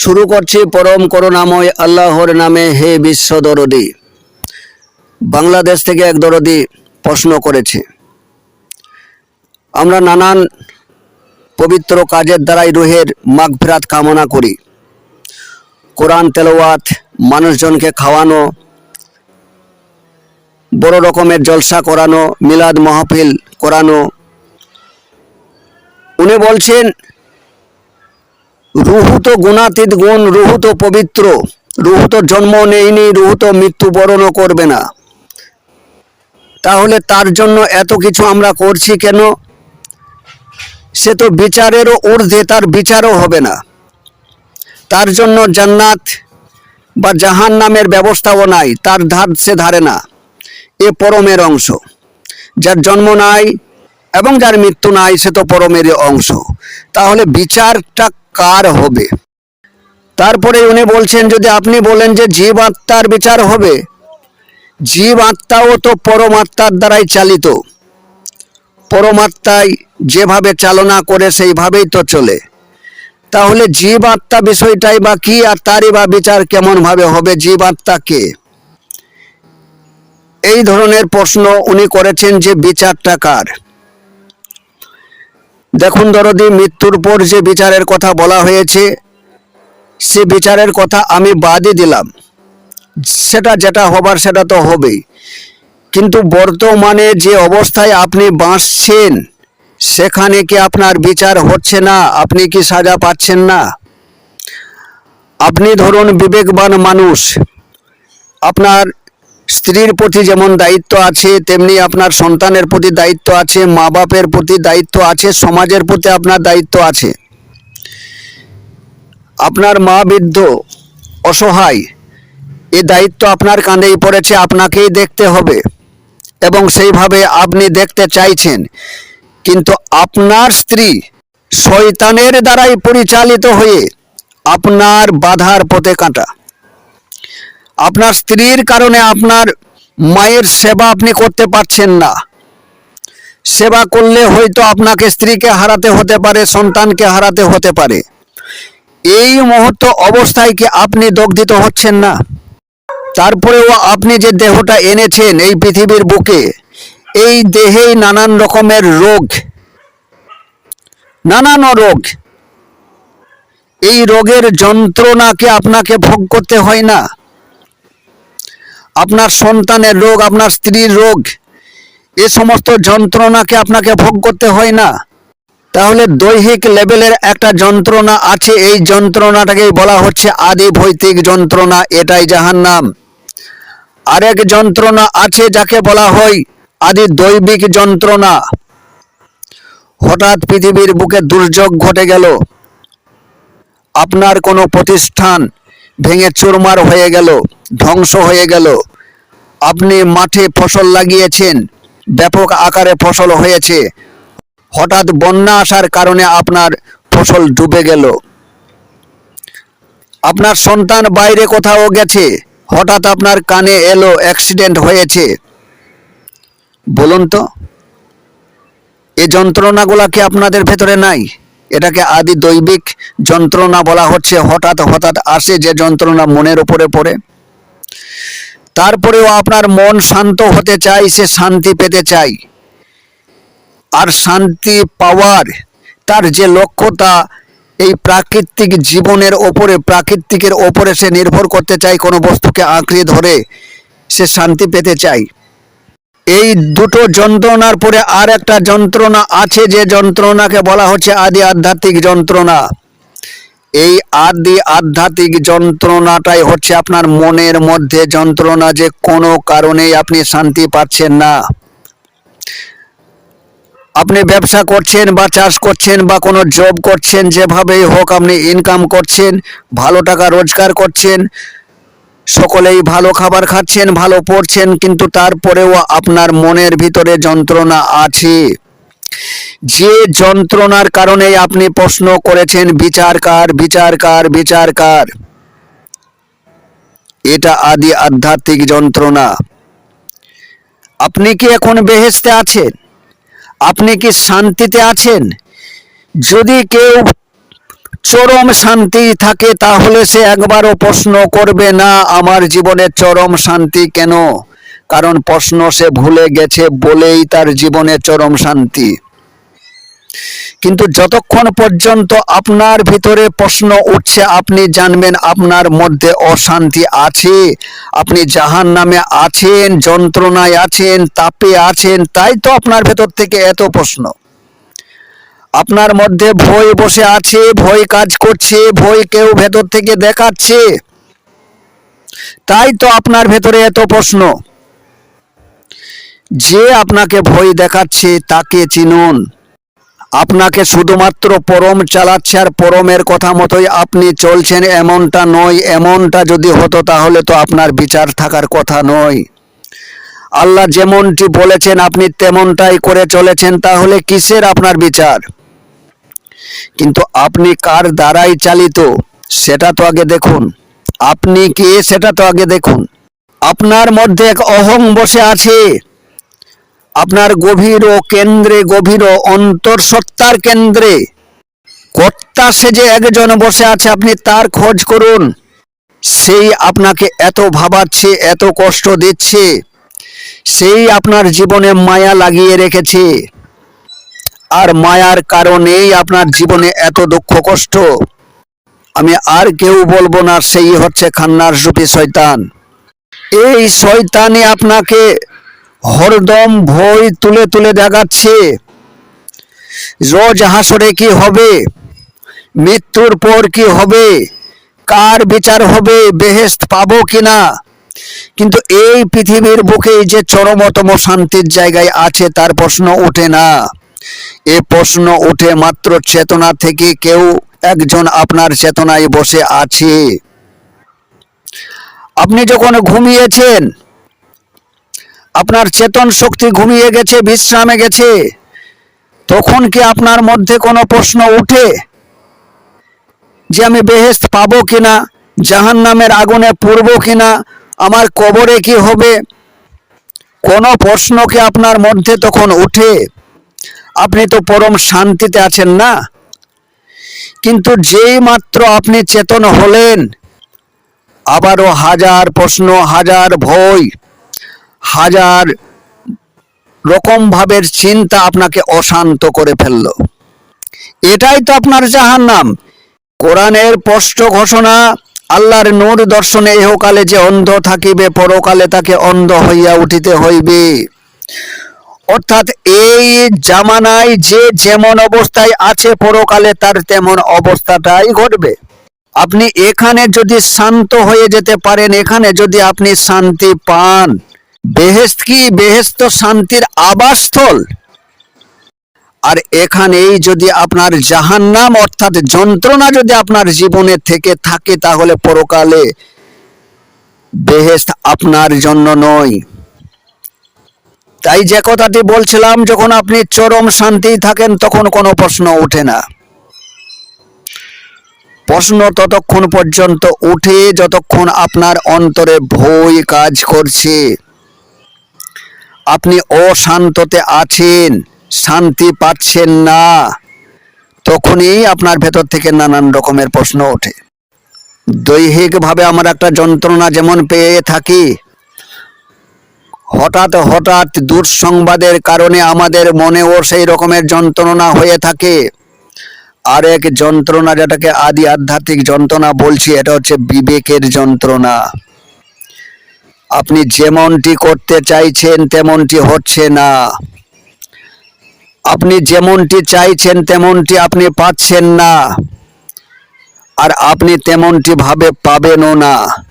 শুরু করছি পরম করুণাময় আল্লাহর নামে হে বিশ্ব দরদি। বাংলাদেশ থেকে এক দরদি প্রশ্ন করেছে, আমরা নানান পবিত্র কাজের দ্বারাই রুহের মাগফিরাত কামনা করি। কোরআন, তেলাওয়াত, মানুষজনকে খাওয়ানো, বড় রকমের জলসা করানো, মিলাদ মাহফিল করানো। উনি বলছেন রুহু তো গুণাতীত গুণ রুহু তো পবিত্র। রুহু তো জন্ম নেয়নি রুহু তো মৃত্যুবরণও করবে না। তাহলে তার জন্য এত কিছু আমরা করছি কেন? সে তো বিচারেরও ঊর্ধ্বে, তার বিচারও হবে না। তার জন্য জান্নাত বা জাহান নামের ব্যবস্থাও নাই, তার ধার সে ধারে না। এ পরমের অংশ। যার জন্ম নাই এবং যার মৃত্যু নাই, সে তো পরমের অংশ। তাহলে বিচারটা কার হবে। তারপরে উনি বলছেন, যদি আপনি বলেন যে জীব আত্মার বিচার হবে, জীব আত্মাও তো পরমাত্মার দ্বারাই চালিত। পরমাত্মাই যেভাবে চালনা করে, সেইভাবেই তো চলে। তাহলে জীব আত্মা বিষয়টাই বা কি আর তারই বা বিচার কেমন ভাবে হবে, জীব আত্মা কে? এই ধরনের প্রশ্ন উনি করেছেন যে বিচারটা কার? দেখুন দরদি, মৃত্যুর পর যে বিচারের কথা বলা হয়েছে, সে বিচারের কথা আমি বাদই দিলাম। সেটা যেটা হবার সেটা তো হবেই। কিন্তু বর্তমানে যে অবস্থায় আপনি বাঁচছেন, সেখানে কি আপনার বিচার হচ্ছে না? আপনি কি সাজা পাচ্ছেন না? আপনি ধরুন বিবেকবান মানুষ, আপনার স্ত্রীর প্রতি যেমন দায়িত্ব আছে, তেমনি আপনার সন্তানের প্রতি দায়িত্ব আছে মা বাপের প্রতি দায়িত্ব আছে, সমাজের প্রতি আপনার দায়িত্ব আছে। আপনার মা বৃদ্ধ অসহায়, এ দায়িত্ব আপনার কাঁধেই পড়েছে, আপনাকেই দেখতে হবে এবং সেইভাবে আপনি দেখতে চাইছেন। কিন্তু আপনার স্ত্রী শয়তানের দ্বারাই পরিচালিত হয়ে আপনার বাধার পথে কাঁটা। আপনার স্ত্রীর কারণে আপনার মায়ের সেবা আপনি করতে পারছেন না। সেবা করলে হয়তো আপনাকে স্ত্রীকে হারাতে হতে পারে, সন্তানকে হারাতে হতে পারে। এই মুহূর্ত অবস্থায় কি আপনি দগ্ধিত হচ্ছেন না? তারপরেও আপনি যে দেহটা এনেছেন এই পৃথিবীর বুকে, এই দেহেই নানান রকমের রোগ, নানান রোগ, এই রোগের যন্ত্রণাকে আপনাকে ভোগ করতে হয় না। আপনার সন্তানের রোগ, আপনার স্ত্রীর রোগ, এ সমস্ত যন্ত্রণাকে আপনাকে ভোগ করতে হয় না। তাহলে দৈহিক লেভেলের একটা যন্ত্রণা আছে, এই যন্ত্রণাটাকেই বলা হচ্ছে আদি ভৌতিক যন্ত্রণা, এটাই জাহান্নাম। আরেক যন্ত্রণা আছে যাকে বলা হয় আদি দৈবিক যন্ত্রণা। হঠাৎ পৃথিবীর বুকে দুর্যোগ ঘটে গেল। আপনার কোনো প্রতিষ্ঠান ভেঙে চুরমার হয়ে গেল, ধ্বংস হয়ে গেল। আপনি মাঠে ফসল লাগিয়েছেন, ব্যাপক আকারে ফসল হয়েছে। হঠাৎ বন্যা আসার কারণে আপনার ফসল ডুবে গেল। আপনার সন্তান বাইরে কোথাও গেছে, হঠাৎ আপনার কানে এলো অ্যাক্সিডেন্ট হয়েছে। বলুন তো এই যন্ত্রণাগুলা কি আপনাদের ভেতরে নাই? এটাকে আদি দৈবিক যন্ত্রণা বলা হচ্ছে। হঠাৎ হঠাৎ আসে যে যন্ত্রণা মনের উপরে পড়ে। তারপরেও আপনার মন শান্ত হতে চাই সে শান্তি পেতে চাই আর শান্তি পাওয়ার তার যে লক্ষ্যতা, এই প্রাকৃতিক জীবনের ওপরে, প্রাকৃতিকের ওপরে সে নির্ভর করতে চায়, কোনো বস্তুকে আঁকড়ে ধরে সে শান্তি পেতে চায়। এই দুটো যন্ত্রণার পরে আর একটা যন্ত্রণা আছে, যে যন্ত্রণাকে বলা হচ্ছে আদি আধ্যাত্মিক যন্ত্রণা। এই আদি আধ্যাত্মিক যন্ত্রণাটাই হচ্ছে আপনার মনের মধ্যে যন্ত্রণা, যে কোনো কারণেই আপনি শান্তি পাচ্ছেন না। আপনি ব্যবসা করছেন বা চাষ করছেন বা কোনো জব করছেন, যেভাবেই হোক আপনি ইনকাম করছেন, ভালো টাকা রোজগার করছেন সকলেই ভালো খাবার খাচ্ছেন, ভালো পড়ছেন, কিন্তু তারপরেও আপনার মনের ভিতরে যন্ত্রণা আছে। যে যন্ত্রণার কারণে আপনি প্রশ্ন করেছেন বিচারকার বিচারকার বিচারকার এটা আদি আধ্যাত্মিক যন্ত্রণা। আপনি কি এখন বেহেস্তে আছেন? আপনি কি শান্তিতে আছেন? যদি কেউ চরম শান্তি থাকে, তাহলে সে একবারও প্রশ্ন করবে না, আমার জীবনে চরম শান্তি কেন? কারণ প্রশ্ন সে ভুলে গেছে বলেই তার জীবনে চরম শান্তি। কিন্তু যতক্ষণ পর্যন্ত আপনার ভিতরে প্রশ্ন উঠছে, আপনি জানবেন আপনার মধ্যে অশান্তি আছে, আপনি জাহান নামে আছেন, যন্ত্রণায় আছেন, তাপে আছেন, তাই তো আপনার ভেতর থেকে এত প্রশ্ন। আপনার মধ্যে ভয় বসে আছে, ভয় কাজ করছে, ভয় কেউ ভেতর থেকে দেখাচ্ছে। তাই তো আপনার ভেতরে এত প্রশ্ন। যে আপনাকে ভয় দেখাচ্ছে, তাকে চিনুন। আপনাকে শুধুমাত্র পরম চালাচ্ছে আর পরমের কথা মতোই আপনি চলছেন, এমনটা নয়, এমনটা যদি হতো তাহলে তো আপনার বিচার থাকার কথা নয়। আল্লাহ যেমনটি বলেছেন, আপনি তেমনটাই করে চলেছেন, তাহলে কিসের আপনার বিচার? কিন্তু আপনি কার দ্বারাই চালিত? সেটা তো আগে দেখুন। আপনি কে সেটা তো আগে দেখুন। আপনার মধ্যে এক অহং বসে আছে। আপনার গভীর ও কেন্দ্রে গভীর অন্তর্সত্তার কেন্দ্রে। কর্তা সেজে একজন বসে আছে, আপনি তার খোঁজ করুন। সেই আপনাকে এত ভাবাচ্ছে, এত কষ্ট দিচ্ছে। সেই আপনার জীবনে মায়া লাগিয়ে রেখেছে। আর মায়ার কারণেই আপনার জীবনে এত দুঃখ, কষ্ট। আমি আর কেউ বলব না, সেই হচ্ছে খান্নার রূপী শয়তান। এই শয়তানই আপনাকে হরদম ভয় তুলে তুলে দেখাচ্ছে। রোজ হাসরে কি হবে? মৃত্যুর পর কি হবে? কার বিচার হবে? বেহেস্ত পাবো কিনা কিন্তু এই পৃথিবীর বুকে যে চরমতম শান্তির জায়গায় আছে, তার প্রশ্ন ওঠে না। এ প্রশ্ন ওঠে মাত্র চেতনা থেকে কেউ একজন আপনার চেতনায় বসে আছে। আপনি যখন ঘুমিয়েছেন, আপনার চেতন শক্তি ঘুমিয়ে গেছে, বিশ্রামে গেছে, তখন কি আপনার মধ্যে কোনো প্রশ্ন ওঠে যে আমি বেহেস্ত পাবো কিনা জাহান নামের আগুনে পড়ব কিনা, আমার কবরে কি হবে? কোনো প্রশ্ন কি আপনার মধ্যে তখন ওঠে আপনি তো পরম শান্তিতে আছেন না। কিন্তু যেই মাত্র আপনি চেতন হলেন, আবারও হাজার প্রশ্ন, হাজার ভয়, হাজার রকম ভাবের চিন্তা আপনাকে অশান্ত করে ফেলল। এটাই তো আপনার জাহান্নাম। কোরআনের স্পষ্ট ঘোষণা, আল্লাহর নূর দর্শনে ইহকালে যে অন্ধ থাকিবে, পরকালে তাকে অন্ধ হইয়া উঠিতে হইবে। অর্থাৎ এই জামানায় যে যেমন অবস্থায় আছে পরকালে, তার তেমন অবস্থাটাই ঘটবে। আপনি এখানে যদি শান্ত হয়ে যেতে পারেন, এখানে যদি আপনি শান্তি পান বেহেস্ত কি? বেহেস্ত শান্তির আবাসস্থল। আর এখানেই যদি আপনার জাহান্নাম, অর্থাৎ যন্ত্রণা যদি আপনার জীবনে থেকে থাকে, তাহলে পরকালে বেহেস্ত আপনার জন্য নয়। তাই যে কথাটি বলছিলাম, যখন আপনি চরম শান্তি থাকেন, তখন কোনো প্রশ্ন ওঠে না। প্রশ্ন ততক্ষণ পর্যন্ত উঠে যতক্ষণ আপনার অন্তরে ভয় কাজ করছে। আপনি অশান্ততে আছেন, শান্তি পাচ্ছেন না, তখনই আপনার ভেতর থেকে নানান রকমের প্রশ্ন ওঠে। দৈহিকভাবে আমরা একটা যন্ত্রণা যেমন পেয়ে থাকি হঠাৎ হঠাৎ দুঃসংবাদের কারণে আমাদের মনেও সেই রকমের যন্ত্রণা হয়ে থাকে। আর এক যন্ত্রণা যেটাকে আদি আধ্যাত্মিক যন্ত্রণা বলছি, এটা হচ্ছে বিবেকের যন্ত্রণা। আপনি যেমনটি করতে চাইছেন, তেমনটি হচ্ছে না। আপনি যেমনটি চাইছেন, তেমনটি আপনি পাচ্ছেন না। আর আপনি তেমনটি ভাবে পাবেনও না।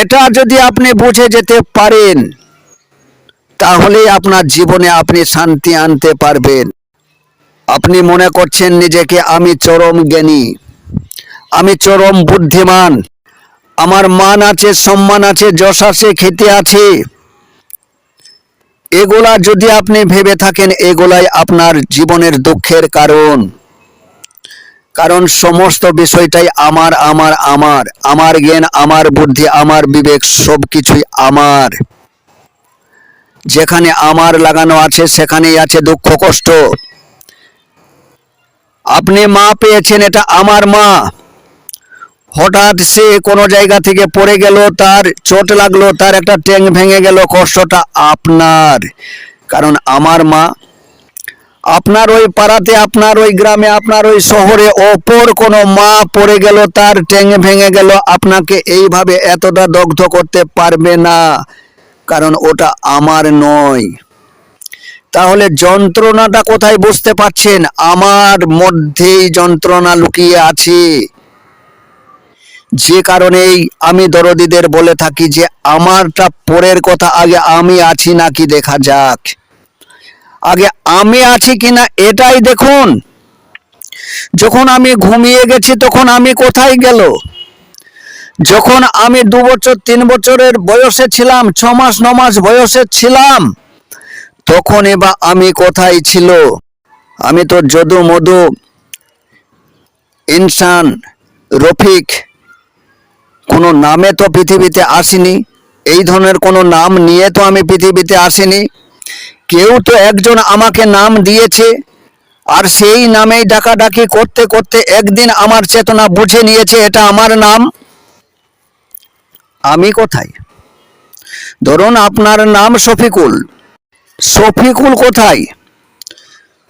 এটা যদি আপনি বুঝে যেতে পারেন তাহলেই আপনার জীবনে আপনি শান্তি আনতে পারবেন। আপনি মনে করছেন নিজেকে, আমি চরম জ্ঞানী, আমি চরম বুদ্ধিমান, আমার মান আছে, সম্মান আছে, যশ আছে, খ্যাতি আছে। এগুলা যদি আপনি ভেবে থাকেন, এগুলাই আপনার জীবনের দুঃখের কারণ। কারণ সমস্ত বিষয়টাই আমার আমার আমার। আমার জ্ঞান, আমার বুদ্ধি, আমার বিবেক সব কিছুই আমার। যেখানে আমার লাগানো আছে, সেখানেই আছে দুঃখ, কষ্ট। আপনি মা পেয়েছেন, এটা আমার মা। হঠাৎ সে কোনো জায়গা থেকে পড়ে গেল, তার চোট লাগল, তার একটা ট্যাং ভেঙে গেল, কষ্টটা আপনার। কারণ আমার মা আপনার ওই পাড়াতে, আপনার ওই গ্রামে, আপনার ওই শহরে অপর কোনো মা পড়ে গেল, তার ট্যাং ভেঙে গেল, আপনাকে এইভাবে এতটা দগ্ধ করতে পারবে না। কারণ ওটা আমার নয়। তাহলে যন্ত্রণাটা কোথায় বুঝতে পারছেন? আমার মধ্যেই যন্ত্রণা লুকিয়ে আছে। যে কারণেই আমি দরদিদের বলে থাকি যে, আমারটা পরের কথা আগে আমি আছি নাকি দেখা যাক। আগে আমি আছি কিনা এটাই দেখুন। যখন আমি ঘুমিয়ে গেছি, তখন আমি কোথায় গেল? যখন আমি দু বছর, তিন বছরের বয়সে ছিলাম, ছ মাস, ন মাস বয়সে ছিলাম তখন এবার আমি কোথায় ছিল? আমি তো যদু মধু, ইনসান, রফিক, কোনো নামে তো পৃথিবীতে আসিনি। এই ধরনের কোনো নাম নিয়ে তো আমি পৃথিবীতে আসিনি। কেউ তো একজন আমাকে নাম দিয়েছে, আর সেই নামেই ডাকাডাকি করতে করতে একদিন আমার চেতনা বুঝে নিয়েছে এটা আমার নাম। আমি কোথায়? ধরুন আপনার নাম শফিকুল। শফিকুল কোথায়?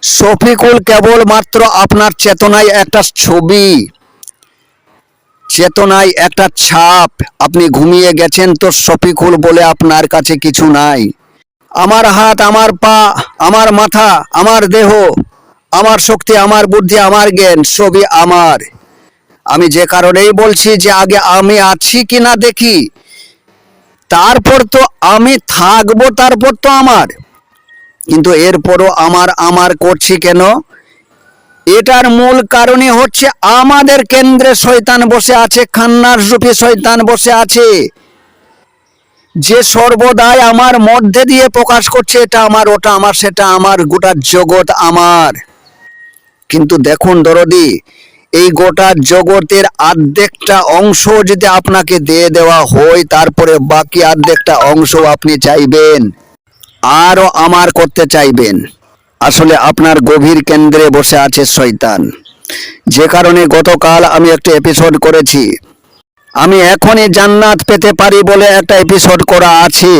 শফিকুল কেবলমাত্র আপনার চেতনায় একটা ছবি। চেতনায় একটা ছাপ। আপনি ঘুমিয়ে গেছেন তো শফিকুল বলে আপনার কাছে কিছু নাই। আমার হাত, আমার পা, আমার মাথা, আমার দেহ, আমার শক্তি, আমার বুদ্ধি, আমার জ্ঞান, সবই আমার। আমি যে কারণেই বলছি যে আগে আমি আছি কি না দেখি, তারপর তো আমি থাকব, তারপর তো আমার। কিন্তু এরপরও আমার আমার করছি কেন? এটার মূল কারণই হচ্ছে আমাদের কেন্দ্রে শয়তান বসে আছে, খান্নার রূপে শয়তান বসে আছে। যে সর্বদাই আমার মধ্যে দিয়ে প্রকাশ করছে এটা আমার, ওটা আমার, সেটা আমার, গোটা জগৎ আমার। কিন্তু দেখুন দরদি, এই গোটা জগতের আর্ধেকটা অংশ যদি আপনাকে দিয়ে দেওয়া হয়, তারপরে বাকি আর্ধেকটা অংশ আপনি চাইবেন, আরও আমার করতে চাইবেন। আসলে আপনার গভীর কেন্দ্রে বসে আছে শয়তান। যে কারণে গতকাল আমি একটা এপিসোড করেছি আমি এখনই জান্নাত পেতে পারি বলে একটা এপিসোড করা আছে।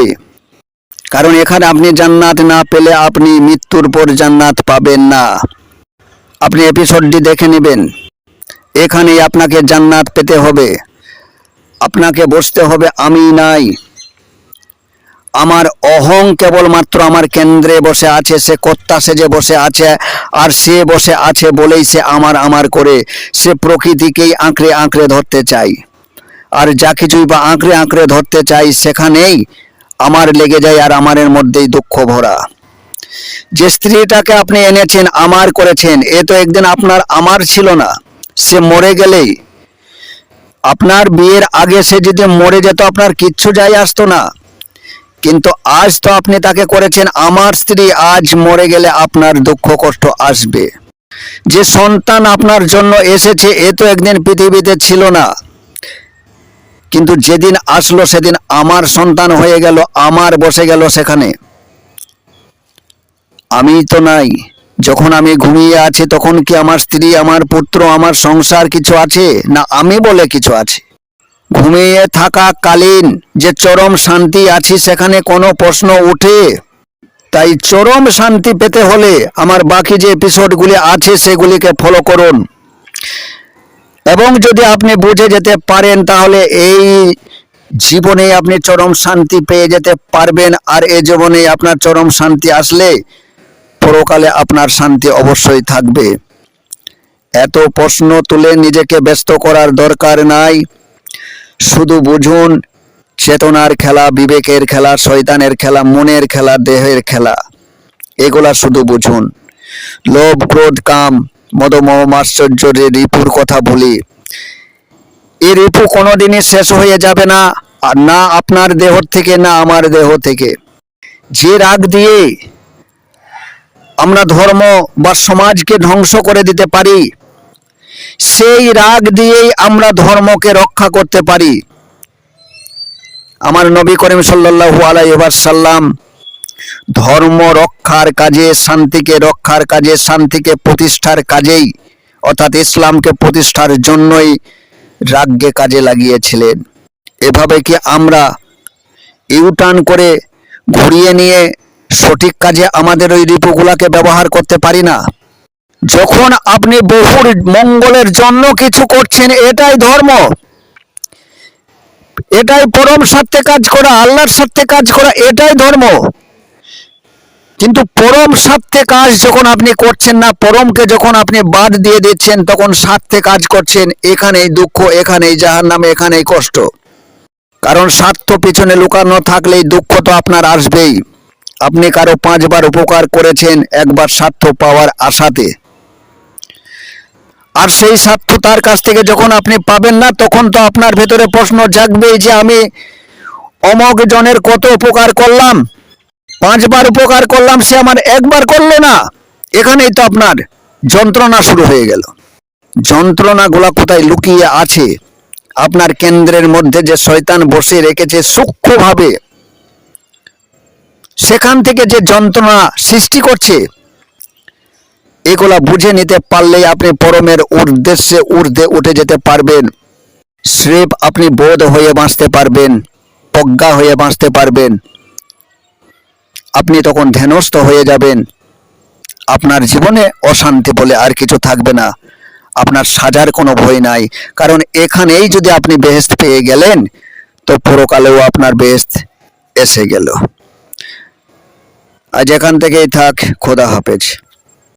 কারণ এখানে আপনি জান্নাত না পেলে আপনি মৃত্যুর পর জান্নাত পাবেন না। আপনি এপিসোডটি দেখে নেবেন। এখানেই আপনাকে জান্নাত পেতে হবে। আপনাকে বসতে হবে, আমি নাই। আমার অহং কেবলমাত্র আমার কেন্দ্রে বসে আছে, সে কর্তা সেজে বসে আছে, আর সে বসে আছে বলেই সে আমার আমার করে। সে প্রকৃতিকেই আঁকড়ে আঁকড়ে ধরতে চাই আর যা কিছুই বা আঁকড়ে আঁকড়ে ধরতে চাই সেখানেই আমার লেগে যায় আর আমারের মধ্যেই দুঃখ ভরা। যে স্ত্রীটাকে আপনি এনেছেন, আমার করেছেন, এ তো একদিন আপনার, আমার ছিল না। সে মরে গেলেই আপনার বিয়ের আগে সে যদি মরে যেত, আপনার কিচ্ছু যাই আসতো না। কিন্তু আজ তো আপনি তাকে করেছেন, আমার স্ত্রী আজ মরে গেলে আপনার দুঃখ কষ্ট আসবে। যে সন্তান আপনার জন্য এসেছে, এ তো একদিন পৃথিবীতে ছিল না। কিন্তু যেদিন আসলো সেদিন আমার সন্তান হয়ে গেল, আমার বসে গেল সেখানে। আমি তো নাই। যখন আমি ঘুমিয়ে আছি, তখন কি আমার স্ত্রী, আমার পুত্র, আমার সংসার কিছু আছে? না, আমি বলে কিছু আছে। ঘুমিয়ে থাকা কালীন যে চরম শান্তি আছি, সেখানে কোনো প্রশ্ন ওঠে তাই চরম শান্তি পেতে হলে আমার বাকি যে এপিসোডগুলি আছে, সেগুলিকে ফলো করুন। এবং যদি আপনি বুঝে যেতে পারেন, তাহলে এই জীবনে আপনি চরম শান্তি পেয়ে যেতে পারবেন। আর এই জীবনে আপনার চরম শান্তি আসলে পরকালে আপনার শান্তি অবশ্যই থাকবে। এত প্রশ্ন তুলে নিজেকে ব্যস্ত করার দরকার নাই। শুধু বুঝুন, চেতনার খেলা, বিবেকের খেলা, শয়তানের খেলা, মনের খেলা, দেহের খেলা, এগুলা শুধু বুঝুন। লোভ, ক্রোধ, কাম মদমোহ মাশ্চর্যের রিপুর কথা বলি। এই রিপু কোনোদিনই শেষ হয়ে যাবে না, আর না আপনার দেহ থেকে, না আমার দেহ থেকে। যে রাগ দিয়ে আমরা ধর্ম বা সমাজকে ধ্বংস করে দিতে পারি, সেই রাগ দিয়েই আমরা ধর্মকে রক্ষা করতে পারি। আমার নবী করিম সাল্লাল্লাহু আলাইহি সাল্লাম ধর্ম রক্ষার কাজে, শান্তিকে রক্ষার কাজে, শান্তিকে প্রতিষ্ঠার কাজেই, অর্থাৎ ইসলামকে প্রতিষ্ঠার জন্যই রাগকে কাজে লাগিয়েছিলেন। এভাবে কি আমরা ইউটার্ন করে ঘুরিয়ে নিয়ে সঠিক কাজে আমাদের ওই রিপুগুলাকে ব্যবহার করতে পারি না? যখন আপনি বহুর মঙ্গলের জন্য কিছু করছেন, এটাই ধর্ম। এটাই পরম সত্যে কাজ করা, আল্লাহর সত্যে কাজ করা, এটাই ধর্ম। কিন্তু পরম স্বার্থে কাজ যখন আপনি করছেন না, পরমকে যখন আপনি বাদ দিয়ে দিচ্ছেন, তখন স্বার্থে কাজ করছেন, এখানেই দুঃখ, এখানেই জাহার নামে এখানেই কষ্ট। কারণ স্বার্থ পিছনে লুকানো থাকলেই দুঃখ তো আপনার আসবেই। আপনি কারও পাঁচবার উপকার করেছেন, একবার স্বার্থ পাওয়ার আশাতে। আর সেই স্বার্থ তার কাছ থেকে যখন আপনি পাবেন না, তখন তো আপনার ভেতরে প্রশ্ন জাগবেই যে আমি অমক জনের কত উপকার করলাম। পাঁচবার উপকার করলাম, সে আমার একবার করল না। এখানেই তো আপনার যন্ত্রণা শুরু হয়ে গেল। যন্ত্রণাগুলা কোথায় লুকিয়ে আছে? আপনার কেন্দ্রের মধ্যে যে শয়তান বসে রেখেছে সূক্ষ্মভাবে, সেখান থেকে যে যন্ত্রণা সৃষ্টি করছে, এগুলা বুঝে নিতে পারলেই আপনি পরমের উদ্দেশ্যে ঊর্ধ্বে উঠে যেতে পারবেন। স্রেফ আপনি বোধ হয়ে বাঁচতে পারবেন, প্রজ্ঞা হয়ে বাঁচতে পারবেন। আপনি তখন ধ্যানস্থ হয়ে যাবেন। আপনার জীবনে অশান্তি বলে আর কিছু থাকবে না। আপনার সাজার কোনো ভয় নাই। কারণ এখানেই যদি আপনি বেহেস্ত পেয়ে গেলেন, তো পুরোকালেও আপনার বেহেস্ত এসে গেল। আজ এখান থেকেই থাক। খোদা হাফেজ।